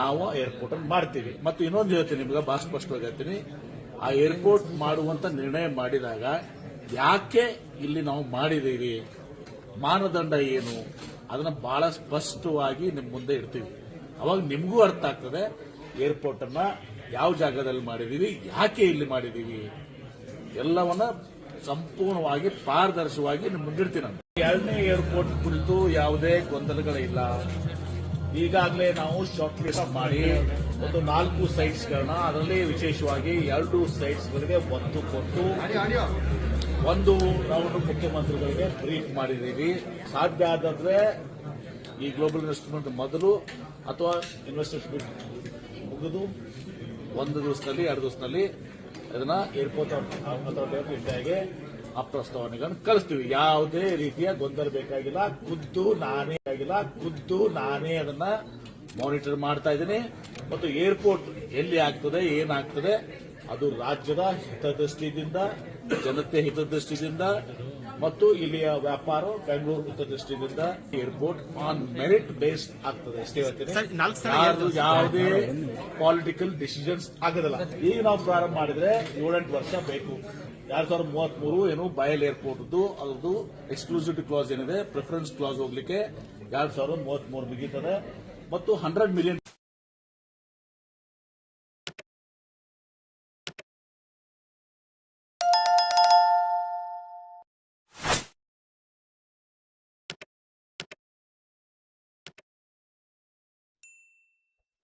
ನಾವು ಏರ್ಪೋರ್ಟ್ ಅನ್ನು ಮಾಡ್ತೀವಿ. ಮತ್ತು ಇನ್ನೊಂದು ಹೇಳ್ತೀನಿ, ನಿಮ್ಗೆ ಬಹಳ ಸ್ಪಷ್ಟವಾಗಿ ಹೇಳ್ತೀನಿ. ಆ ಏರ್ಪೋರ್ಟ್ ಮಾಡುವಂತ ನಿರ್ಣಯ ಮಾಡಿದಾಗ ಯಾಕೆ ಇಲ್ಲಿ ನಾವು ಮಾಡಿದೀವಿ ಮಾನದಂಡ ಏನು? ಅದನ್ನ ಬಹಳ ಸ್ಪಷ್ಟವಾಗಿ ನಿಮ್ ಮುಂದೆ ಇಡ್ತೀವಿ. ಅವಾಗ ನಿಮಗೂ ಅರ್ಥ ಆಗ್ತದೆ ಏರ್ಪೋರ್ಟ್ ಅನ್ನ ಯಾವ ಜಾಗದಲ್ಲಿ ಮಾಡಿದೀವಿ ಯಾಕೆ ಇಲ್ಲಿ ಮಾಡಿದೀವಿ ಎಲ್ಲವನ್ನ ಸಂಪೂರ್ಣವಾಗಿ ಪಾರದರ್ಶಕವಾಗಿ ನಿಮ್ ಮುಂದಿಡ್ತೀನಿ ನಾನು. ಎರಡನೇ ಏರ್ಪೋರ್ಟ್ ಕುರಿತು ಯಾವುದೇ ಗೊಂದಲಗಳಿಲ್ಲ ಈಗಾಗಲೇ ನಾವು ಶಾರ್ಟ್ ಲಿಸ್ಟ್ ಮಾಡಿ ಒಂದು ನಾಲ್ಕು ಸೈಟ್ಸ್ಗಳನ್ನ ಅದರಲ್ಲಿ ವಿಶೇಷವಾಗಿ ಎರಡು ಸೈಟ್ಸ್ಗಳಿಗೆ ಒತ್ತು ಕೊಟ್ಟು, ಒಂದು ರೌಂಡ್ ಮುಖ್ಯಮಂತ್ರಿಗಳಿಗೆ ಬ್ರೀಫ್ ಮಾಡಿದ್ದೀವಿ. ಸಾಧ್ಯ ಆದ್ರೆ ಈ ಗ್ಲೋಬಲ್ ಇನ್ವೆಸ್ಟ್ಮೆಂಟ್ ಮೊದಲು ಅಥವಾ ಇನ್ವೆಸ್ಟ್ಮೆಂಟ್ ಮುಗಿದು ಒಂದು ದಿವಸದಲ್ಲಿ, ಎರಡು ದಿವಸದಲ್ಲಿ ಅದನ್ನ ಏರ್ಪೋರ್ಟ್ ಅಥಾರಿಟಿ ಆಫ್ ಇಂಡಿಯಾಗೆ ಆ ಪ್ರಸ್ತಾವನೆಗಳನ್ನು ಕಳಿಸ್ತೀವಿ ಯಾವುದೇ ರೀತಿಯ ಗೊಂದಲ ಬೇಕಾಗಿಲ್ಲ. ಖುದ್ದು ನಾನೇ ಆಗಿಲ್ಲ. ಖುದ್ದು ನಾನೇ ಅದನ್ನ ಮಾನಿಟರ್ ಮಾಡ್ತಾ ಇದ್ದೀನಿ. ಮತ್ತು ಏರ್ಪೋರ್ಟ್ ಎಲ್ಲಿ ಆಗ್ತದೆ, ಏನಾಗ್ತದೆ? ಅದು ರಾಜ್ಯದ ಹಿತದೃಷ್ಟಿಯಿಂದ ಜನತೆ ಹಿತದೃಷ್ಟಿಯಿಂದ ಮತ್ತು ಇಲ್ಲಿಯ ವ್ಯಾಪಾರ ಬೆಂಗಳೂರು ಹಿತದೃಷ್ಟಿಯಿಂದ ಏರ್ಪೋರ್ಟ್ ಆನ್ ಮೆರಿಟ್ ಬೇಸ್ಡ್ ಆಗ್ತದೆ. ಅಷ್ಟೇ ಹೇಳ್ತೀನಿ. ಯಾವುದೇ ಪಾಲಿಟಿಕಲ್ ಡಿಸಿಷನ್ಸ್ ಆಗೋದಿಲ್ಲ. ಈಗ ನಾವು ಪ್ರಾರಂಭ ಮಾಡಿದ್ರೆ ಏಳೆಂಟು ವರ್ಷ ಬೇಕು. ಎರಡ್ ಸಾವಿರದ ಮೂವತ್ತ್ ಮೂರು ಏನು ಬಯಲ್ ಏರ್ಪೋರ್ಟ್ ಅದ್ರದ್ದು ಎಕ್ಸ್ಕ್ಲೂಸಿವ್ ಕ್ಲಾಸ್ ಏನಿದೆ ಪ್ರಿಫರೆನ್ಸ್ ಕ್ಲಾಸ್ ಹೋಗ್ಲಿಕ್ಕೆ ಎರಡ್ ಸಾವಿರದ ಮೂವತ್ತ್ ಮೂರು ಮುಗೀತದೆ. ಮತ್ತು ಹಂಡ್ರೆಡ್ ಮಿಲಿಯನ್